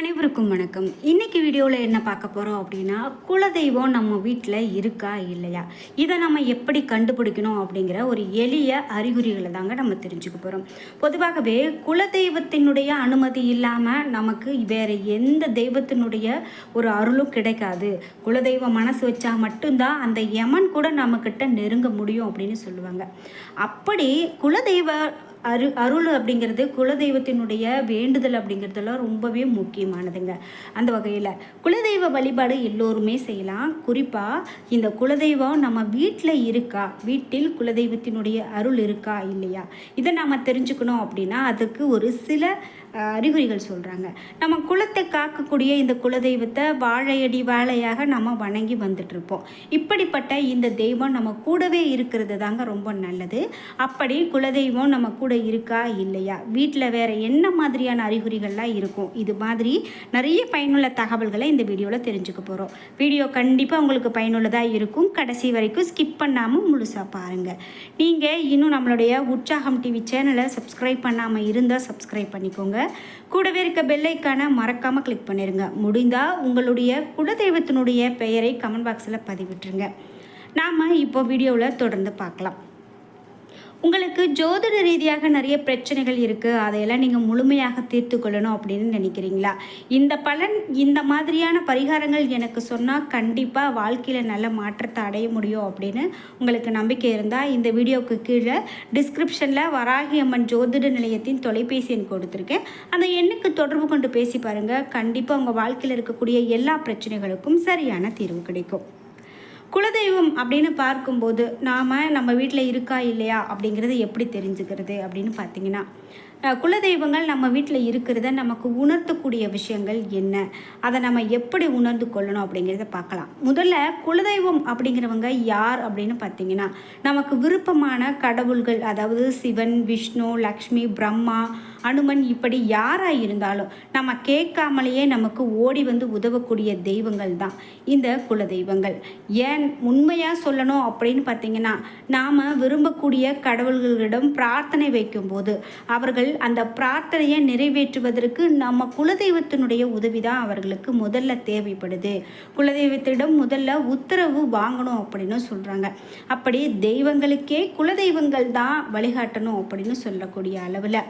அனைவருக்கும் வணக்கம். இன்னைக்கு வீடியோவில் என்ன பார்க்க போகிறோம் அப்படின்னா குலதெய்வம் நம்ம வீட்டில் இருக்கா இல்லையா? இதை நம்ம எப்படி கண்டுபிடிக்கணும் அப்படிங்கிற ஒரு எளிய அறிகுறிகளை தாங்க நம்ம தெரிஞ்சுக்க போகிறோம் பொதுவாகவே குலதெய்வத்தினுடைய அனுமதி இல்லாமல் நமக்கு வேறு எந்த தெய்வத்தினுடைய ஒரு அருளும் கிடைக்காது. குலதெய்வம் மனசு வச்சா மட்டும்தான் அந்த யமன் கூட நம்மக்கிட்ட நெருங்க முடியும் அப்படின்னு சொல்லுவாங்க. அப்படி குலதெய்வ அரு அருள் அப்படிங்கிறது குலதெய்வத்தினுடைய வேண்டுதல் அப்படிங்கிறதெல்லாம் ரொம்பவே முக்கியமானதுங்க. அந்த வகையில் குலதெய்வ வழிபாடு எல்லோருமே செய்யலாம். குறிப்பாக இந்த குலதெய்வம் நம்ம வீட்டில் இருக்கா? வீட்டில் குலதெய்வத்தினுடைய அருள் இருக்கா? இல்லையா? இதை நாம் தெரிஞ்சுக்கணும் அப்படின்னா அதுக்கு ஒரு சில அறிகுறிகள் சொல்கிறாங்க நம்ம குலத்தை காக்கக்கூடிய இந்த குலதெய்வத்தை வாழையடி வாழையாக நம்ம வணங்கி வந்துட்டுருப்போம். இப்படிப்பட்ட இந்த தெய்வம் நம்ம கூடவே இருக்கிறது தாங்க ரொம்ப நல்லது. அப்படி குலதெய்வம் நம்ம கூட இருக்கா இல்லையா? வீட்டில் வேறு என்ன மாதிரியான அறிகுறிகள்லாம் இருக்கும்? இது மாதிரி நிறைய பயனுள்ள தகவல்களை இந்த வீடியோவில் தெரிஞ்சுக்க போகிறோம் வீடியோ கண்டிப்பாக உங்களுக்கு பயனுள்ளதாக இருக்கும். கடைசி வரைக்கும் ஸ்கிப் பண்ணாமல் முழுசாக பாருங்கள் நீங்கள் இன்னும் நம்மளுடைய உற்சாகம் டிவி சேனலை சப்ஸ்கிரைப் பண்ணாமல் இருந்தால் சப்ஸ்கிரைப் பண்ணிக்கோங்க. கூடவே இருக்க பெல்லைக்கான மறக்காமல் கிளிக் பண்ணிடுங்க முடிந்தால் உங்களுடைய குலதெய்வத்தினுடைய பெயரை கமெண்ட் பாக்ஸில் பதிவிட்டுருங்க. நாம் இப்போ வீடியோவில் தொடர்ந்து பார்க்கலாம். உங்களுக்கு ஜோதிட ரீதியாக நிறைய பிரச்சனைகள் இருக்குது அதையெல்லாம் நீங்கள் முழுமையாக தீர்த்து கொள்ளணும் அப்படின்னு நினைக்கிறீங்களா? இந்த பலன் இந்த மாதிரியான பரிகாரங்கள் எனக்கு சொன்னால் கண்டிப்பாக வாழ்க்கையில் நல்ல மாற்றத்தை அடைய முடியும் அப்படின்னு உங்களுக்கு நம்பிக்கை இருந்தால் இந்த வீடியோவுக்கு கீழே டிஸ்கிரிப்ஷனில் வராகி அம்மன் ஜோதிட நிலையத்தின் தொலைபேசி எண் கொடுத்துருக்கேன். அந்த எண்ணுக்கு தொடர்பு கொண்டு பேசி பாருங்கள் கண்டிப்பாக உங்கள் வாழ்க்கையில் இருக்கக்கூடிய எல்லா பிரச்சனைகளுக்கும் சரியான தீர்வு கிடைக்கும். குலதெய்வம் அப்படின்னு பார்க்கும்போது நாம் நம்ம வீட்டில் இருக்கா இல்லையா அப்படிங்கிறது எப்படி தெரிஞ்சுக்கிறது அப்படின்னு பார்த்தீங்கன்னா குலதெய்வங்கள் நம்ம வீட்டில் இருக்கிறத நமக்கு உணர்த்தக்கூடிய விஷயங்கள் என்ன? அதை நம்ம எப்படி உணர்ந்து கொள்ளணும் அப்படிங்கிறத பார்க்கலாம். முதல்ல குலதெய்வம் அப்படிங்கிறவங்க யார் அப்படின்னு பார்த்தீங்கன்னா நமக்கு விருப்பமான கடவுள்கள் அதாவது சிவன் விஷ்ணு லக்ஷ்மி பிரம்மா அனுமன் இப்படி யாராக இருந்தாலும் நம்ம கேட்காமலேயே நமக்கு ஓடி வந்து உதவக்கூடிய தெய்வங்கள் தான் இந்த குலதெய்வங்கள். ஏன் உண்மையாக சொல்லணும் அப்படின்னு பார்த்தீங்கன்னா நாம் விரும்பக்கூடிய கடவுள்களிடம் பிரார்த்தனை வைக்கும்போது அவர்கள் அந்த பிரார்த்தனையை நிறைவேற்றுவதற்கு நம்ம குலதெய்வத்தினுடைய உதவி தான் அவர்களுக்கு முதல்ல தேவைப்படுது. குலதெய்வத்திடம் முதல்ல உத்தரவு வாங்கணும் அப்படின்னு சொல்கிறாங்க அப்படி தெய்வங்களுக்கே குலதெய்வங்கள் தான் வழிகாட்டணும் அப்படின்னு சொல்லக்கூடிய அளவில்.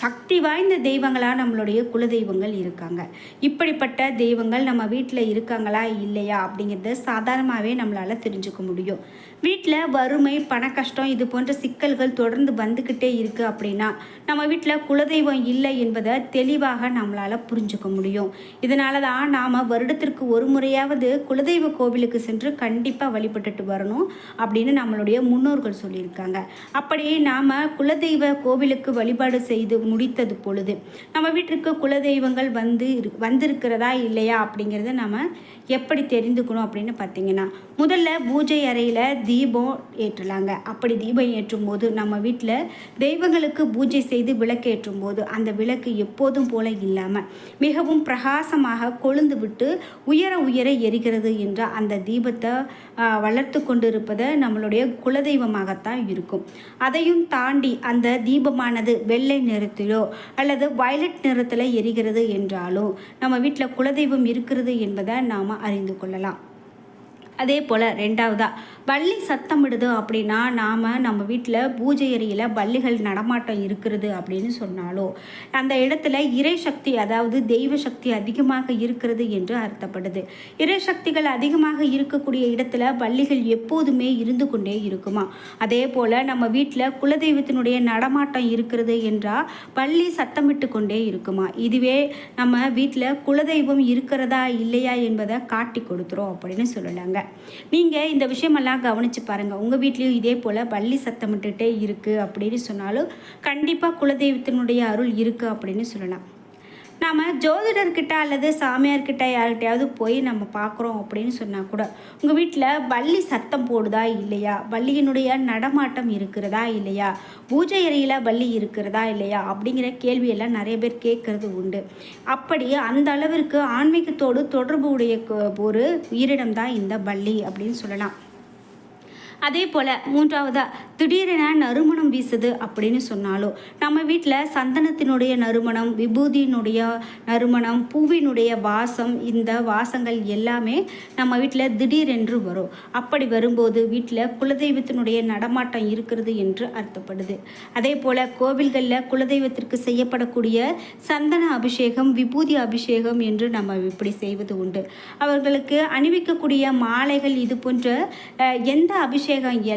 சக் சக்தி வாய்ந்த தெய்வங்களாக நம்மளுடைய குலதெய்வங்கள் இருக்காங்க. இப்படிப்பட்ட தெய்வங்கள் நம்ம வீட்டில் இருக்காங்களா இல்லையா அப்படிங்கிறத சாதாரணமாகவே நம்மளால் தெரிஞ்சுக்க முடியும். வீட்டில் வறுமை பண கஷ்டம் இது போன்ற சிக்கல்கள் தொடர்ந்து வந்துக்கிட்டே இருக்குது அப்படின்னா நம்ம வீட்டில் குலதெய்வம் இல்லை என்பதை தெளிவாக நம்மளால் புரிஞ்சுக்க முடியும். இதனால தான் நாம் வருடத்திற்கு ஒரு முறையாவது குலதெய்வ கோவிலுக்கு சென்று கண்டிப்பாக வழிபட்டுட்டு வரணும் அப்படின்னு நம்மளுடைய முன்னோர்கள் சொல்லியிருக்காங்க. அப்படி நாம் குலதெய்வ கோவிலுக்கு வழிபாடு செய்து முடித்தது பொழுது நம்ம வீட்டிற்கு குலதெய்வங்கள் வந்து வந்திருக்கிறதா இல்லையா அப்படிங்கிறத நம்ம எப்படி தெரிந்துக்கணும் அப்படின்னு பார்த்தீங்கன்னா முதல்ல பூஜை அறையில் தீபம் ஏற்றலாங்க. அப்படி தீபம் ஏற்றும் போது நம்ம வீட்டில் தெய்வங்களுக்கு பூஜை செய்து விளக்கேற்றும் போது அந்த விளக்கு எப்போதும் போல இல்லாமல் மிகவும் பிரகாசமாக கொழுந்து விட்டு உயர உயர எரிகிறது என்ற அந்த தீபத்தை வளர்த்து கொண்டிருப்பது நம்மளுடைய குலதெய்வமாகத்தான் இருக்கும். அதையும் தாண்டி அந்த தீபமானது வெள்ளை நிறத்திலோ அல்லது வயலட் நிறத்தில் எரிகிறது என்றாலும் நம்ம வீட்டில் குலதெய்வம் இருக்கிறது என்பதை நாம் அறிந்து கொள்ளலாம். அதே போல் ரெண்டாவதா பள்ளி சத்தமிடுது அப்படின்னா நாம் நம்ம வீட்டில் பூஜை அறையில் பள்ளிகள் நடமாட்டம் இருக்கிறது அப்படின்னு சொன்னாலோ அந்த இடத்துல இறை சக்தி அதாவது தெய்வ சக்தி அதிகமாக இருக்கிறது என்று அர்த்தப்படுது. இறை சக்திகள் அதிகமாக இருக்கக்கூடிய இடத்துல பள்ளிகள் எப்போதுமே இருந்து கொண்டே இருக்குமா? அதே போல் நம்ம வீட்டில் குலதெய்வத்தினுடைய நடமாட்டம் இருக்கிறது என்றால் பள்ளி சத்தமிட்டு கொண்டே இருக்குமா? இதுவே நம்ம வீட்டில் குலதெய்வம் இருக்கிறதா இல்லையா என்பதை காட்டி கொடுத்துரும் அப்படின்னு சொல்லலாங்க. நீங்கள் இந்த விஷயமெல்லாம் கவனித்து பாருங்கள் உங்கள் வீட்லேயும் இதே போல் பள்ளி சத்தமிட்டுகிட்டே இருக்குது அப்படின்னு சொன்னாலும் கண்டிப்பாக குலதெய்வத்தினுடைய அருள் இருக்குது அப்படின்னு சொல்லலாம். நாம் ஜோதிடர்கிட்ட அல்லது சாமியார்கிட்ட யார்கிட்டையாவது போய் நம்ம பார்க்குறோம் அப்படின்னு சொன்னால் கூட உங்கள் வீட்டில் வள்ளி சத்தம் போடுதா இல்லையா? வள்ளியினுடைய நடமாட்டம் இருக்கிறதா இல்லையா? பூஜை அறையில் வள்ளி இருக்கிறதா இல்லையா? அப்படிங்கிற கேள்வியெல்லாம் நிறைய பேர் கேட்குறது உண்டு. அப்படி அந்த அளவிற்கு ஆன்மீகத்தோடு தொடர்பு உடைய ஒரு உயிரினம் தான் இந்த பள்ளி அப்படின்னு சொல்லலாம். அதே போல் மூன்றாவதாக திடீரென நறுமணம் வீசுது அப்படின்னு சொன்னாலும் நம்ம வீட்டில் சந்தனத்தினுடைய நறுமணம் விபூதியினுடைய நறுமணம் பூவினுடைய வாசம் இந்த வாசங்கள் எல்லாமே நம்ம வீட்டில் திடீரென்று வரும். அப்படி வரும்போது வீட்டில் குலதெய்வத்தினுடைய நடமாட்டம் இருக்கிறது என்று அர்த்தப்படுது. அதே போல் கோவில்களில் குலதெய்வத்திற்கு செய்யப்படக்கூடிய சந்தன அபிஷேகம் விபூதி அபிஷேகம் என்று நம்ம இப்படி செய்வது உண்டு. அவர்களுக்கு அணிவிக்கக்கூடிய மாலைகள் இது போன்ற எந்த அபிஷேகம்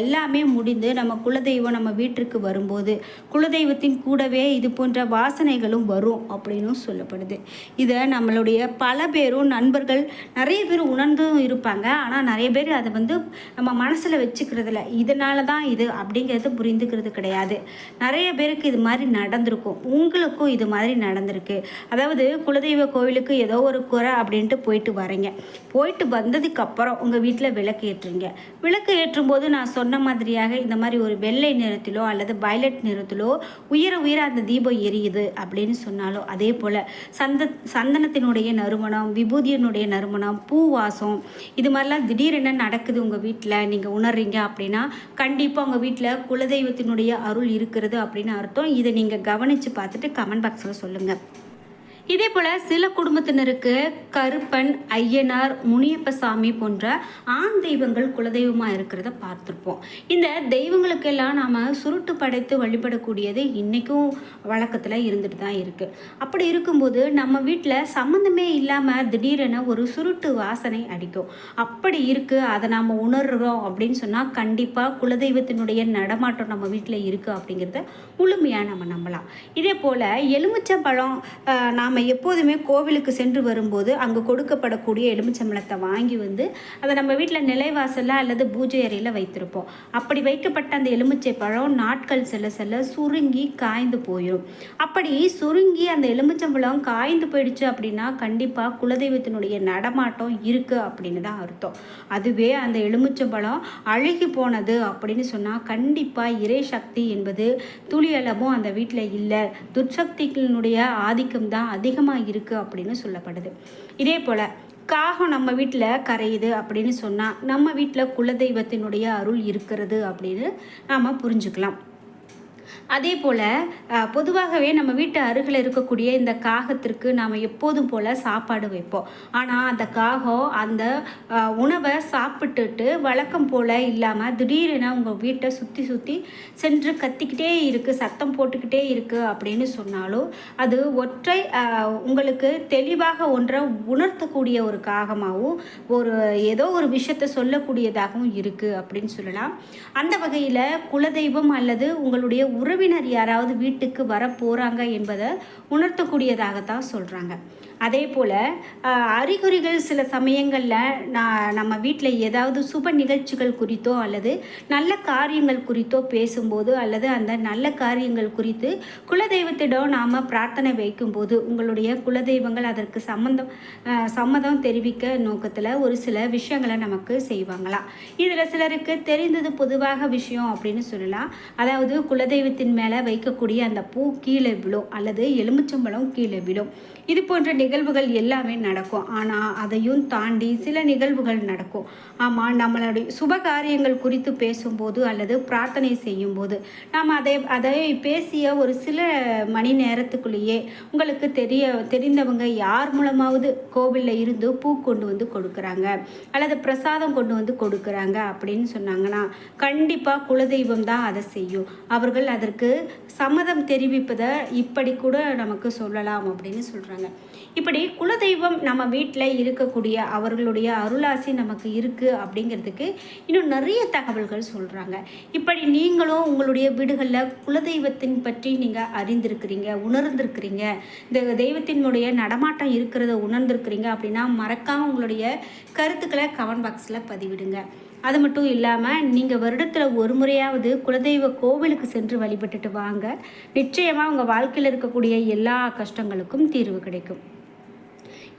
எல்லாமே முடிந்து நம்ம குலதெய்வம் நம்ம வீட்டிற்கு வரும்போது குலதெய்வத்தின் கூடவே இது போன்ற வாசனைகளும் வரும் அப்படின்னும் சொல்லப்படுது. இதை நம்மளுடைய பல பேரும் நண்பர்கள் நிறைய பேர் உணர்ந்தும் இருப்பாங்க. ஆனால் நிறைய பேர் அதை வந்து நம்ம மனசில் வச்சுக்கிறதில்ல. இதனால தான் இது அப்படிங்கிறது புரிந்துக்கிறது கிடையாது. நிறைய பேருக்கு இது மாதிரி நடந்திருக்கும். உங்களுக்கும் இது மாதிரி நடந்திருக்கு. அதாவது குலதெய்வ கோவிலுக்கு ஏதோ ஒரு குறை அப்படின்ட்டு போயிட்டு வரீங்க. போயிட்டு வந்ததுக்கப்புறம் உங்கள் வீட்டில் விளக்கு ஏற்றுறீங்க. விளக்கு ஏற்றும் போது நான் சொன்ன மாதிரியாக இந்த மாதிரி ஒரு வெள்ளை நிறத்திலோ அல்லது வயலட் நிறத்திலோ உயர உயர அந்த தீபம் எரியுது அப்படின்னு சொன்னாலும் அதே போல் சந்த சந்தனத்தினுடைய நறுமணம் விபூதியினுடைய நறுமணம் பூ வாசம் இது மாதிரிலாம் திடீரென நடக்குது உங்கள் வீட்டில் நீங்கள் உணர்றீங்க அப்படின்னா கண்டிப்பாக உங்கள் வீட்டில் குலதெய்வத்தினுடைய அருள் இருக்கிறது அப்படின்னு அர்த்தம். இதை நீங்கள் கவனித்து பார்த்துட்டு கமெண்ட் பாக்ஸில் சொல்லுங்கள் இதே போல் சில குடும்பத்தினருக்கு கருப்பன் ஐயனார் முனியப்பசாமி போன்ற ஆண் தெய்வங்கள் குலதெய்வமாக இருக்கிறத பார்த்துருப்போம். இந்த தெய்வங்களுக்கெல்லாம் நாம் சுருட்டு படைத்து வழிபடக்கூடியது இன்றைக்கும் வழக்கத்தில் இருந்துட்டு தான் இருக்குது அப்படி இருக்கும்போது நம்ம வீட்டில் சம்மந்தமே இல்லாமல் திடீரென ஒரு சுருட்டு வாசனை அடிக்கும். அப்படி இருக்குது அதை நாம் உணர்கிறோம் அப்படின்னு சொன்னால் கண்டிப்பாக குலதெய்வத்தினுடைய நடமாட்டம் நம்ம வீட்டில் இருக்குது அப்படிங்கிறத முழுமையாக நம்ம நம்பலாம். இதே போல் எலுமிச்சம்பழம் பழம் நாம் எப்போதுமே கோவிலுக்கு சென்று வரும்போது அங்கே கொடுக்கப்படக்கூடிய எலுமிச்சம்பழத்தை வாங்கி வந்து அதை நம்ம வீட்டில் நிலைவாசலில் அல்லது பூஜை அறையில் வைத்திருப்போம். அப்படி வைக்கப்பட்ட அந்த எலுமிச்சை பழம் நாட்கள் செல்ல செல்ல சுருங்கி காய்ந்து போயிடும் அப்படி சுருங்கி அந்த எலுமிச்சம்பழம் காய்ந்து போயிடுச்சு அப்படின்னா கண்டிப்பாக குலதெய்வத்தினுடைய நடமாட்டம் இருக்குது அப்படின்னு தான் அர்த்தம். அதுவே அந்த எலுமிச்சம்பழம் அழுகி போனது அப்படின்னு சொன்னால் கண்டிப்பாக இறை சக்தி என்பது துளியளவும் அந்த வீட்டில் இல்லை. துர்சக்திகளினுடைய ஆதிக்கம் தான் அதிகமாக இருக்குது அப்படின்னு சொல்லப்படுது. இதே போல் காகம் நம்ம வீட்டில் கரையுது அப்படின்னு சொன்னால் நம்ம வீட்டில் குலதெய்வத்தினுடைய அருள் இருக்கிறது அப்படின்னு நாம் புரிஞ்சுக்கலாம். அதே போல் பொதுவாகவே நம்ம வீட்டு அருகில் இருக்கக்கூடிய இந்த காகத்திற்கு நாம் எப்போதும் போல் சாப்பாடு வைப்போம். ஆனால் அந்த காகம் அந்த உணவை சாப்பிட்டுட்டு வழக்கம் போல் இல்லாமல் திடீரென உங்கள் வீட்டை சுற்றி சுற்றி சென்று கத்திக்கிட்டே இருக்குது சத்தம் போட்டுக்கிட்டே இருக்குது அப்படின்னு சொன்னாலும் அது ஒற்றை உங்களுக்கு தெளிவாக ஒன்றை உணர்த்தக்கூடிய ஒரு காகமாகவும் ஒரு ஏதோ ஒரு விஷயத்தை சொல்லக்கூடியதாகவும் இருக்குது அப்படின்னு சொல்லலாம். அந்த வகையில் குலதெய்வம் அல்லது உங்களுடைய உறவினர் யாராவது வீட்டுக்கு வர போகிறாங்க என்பதை உணர்த்தக்கூடியதாகத்தான் சொல்கிறாங்க அதே போல் அறிகுறிகள் சில சமயங்களில் நான் நம்ம வீட்டில் ஏதாவது சுப நிகழ்ச்சிகள் குறித்தோ அல்லது நல்ல காரியங்கள் குறித்தோ பேசும்போது அல்லது அந்த நல்ல காரியங்கள் குறித்து குலதெய்வத்திடம் நாம் பிரார்த்தனை வைக்கும்போது உங்களுடைய குலதெய்வங்கள் அதற்கு சம்மந்தம் சம்மதம் தெரிவிக்க நோக்கத்தில் ஒரு சில விஷயங்களை நமக்கு செய்வாங்களாம் இதில் சிலருக்கு தெரிந்தது பொதுவாக விஷயம் அப்படின்னு சொல்லலாம். அதாவது குலதெய்வத்தின் மேலே வைக்கக்கூடிய அந்த பூ கீழே விழும் அல்லது எலுமிச்சம்பழம் கீழே விழும். இது போன்ற நிகழ்வுகள் எல்லாமே நடக்கும். ஆனால் அதையும் தாண்டி சில நிகழ்வுகள் நடக்கும். ஆமாம் நம்மளுடைய சுப காரியங்கள் குறித்து பேசும்போது அல்லது பிரார்த்தனை செய்யும்போது நாம் அதை அதை பேசிய ஒரு சில மணி நேரத்துக்குள்ளேயே உங்களுக்கு தெரிய தெரிந்தவங்க யார் மூலமாவது கோவிலில் இருந்து பூ கொண்டு வந்து கொடுக்குறாங்க அல்லது பிரசாதம் கொண்டு வந்து கொடுக்குறாங்க அப்படின்னு சொன்னாங்கன்னா கண்டிப்பாக குலதெய்வம் தான் அதை செய்யும். அவர்கள் அதற்கு சம்மதம் தெரிவிப்பதை இப்படி கூட நமக்கு சொல்லலாம் அப்படின்னு சொல்கிறாங்க இப்படி குலதெய்வம் நம்ம வீட்டில் இருக்கக்கூடிய அவர்களுடைய அருளாசி நமக்கு இருக்குது அப்படிங்கிறதுக்கு இன்னும் நிறைய தகவல்கள் சொல்கிறாங்க இப்படி நீங்களும் உங்களுடைய வீடுகளில் குலதெய்வத்தின் பற்றி நீங்கள் அறிந்திருக்கிறீங்க உணர்ந்திருக்கிறீங்க. இந்த தெய்வத்தினுடைய நடமாட்டம் இருக்கிறத உணர்ந்திருக்கிறீங்க அப்படின்னா மறக்காமல் உங்களுடைய கருத்துக்களை கமெண்ட் பாக்ஸில் பதிவிடுங்க. அது மட்டும் இல்லாமல் நீங்கள் வருடத்தில் ஒரு முறையாவது குலதெய்வ கோவிலுக்கு சென்று வழிபட்டுட்டு வாங்க. நிச்சயமாக உங்கள் வாழ்க்கையில் இருக்கக்கூடிய எல்லா கஷ்டங்களுக்கும் தீர்வு கிடைக்கும்.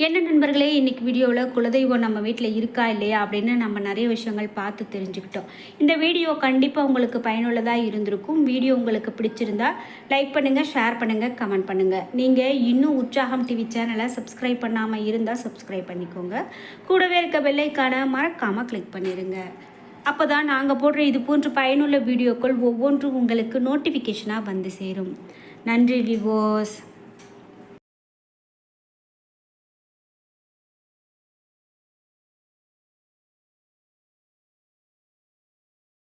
என்ன நண்பர்களே இன்னைக்கு வீடியோவில் குலதெய்வம் நம்ம வீட்டில் இருக்கா இல்லையா அப்படின்னு நம்ம நிறைய விஷயங்கள் பார்த்து தெரிஞ்சுக்கிட்டோம். இந்த வீடியோ கண்டிப்பாக உங்களுக்கு பயனுள்ளதாக இருந்திருக்கும். வீடியோ உங்களுக்கு பிடிச்சிருந்தா லைக் பண்ணுங்கள் ஷேர் பண்ணுங்கள் கமெண்ட் பண்ணுங்கள் நீங்கள் இன்னும் உற்சாகம் டிவி சேனலை சப்ஸ்கிரைப் பண்ணாமல் இருந்தால் சப்ஸ்கிரைப் பண்ணிக்கோங்க. கூடவே இருக்க பெல்லைக்கான மறக்காமல் கிளிக் பண்ணிடுங்க அப்போ தான் நாங்கள் போடுற இது போன்ற பயனுள்ள வீடியோக்கள் ஒவ்வொன்றும் உங்களுக்கு நோட்டிஃபிகேஷனாக வந்து சேரும். நன்றி விவோஸ்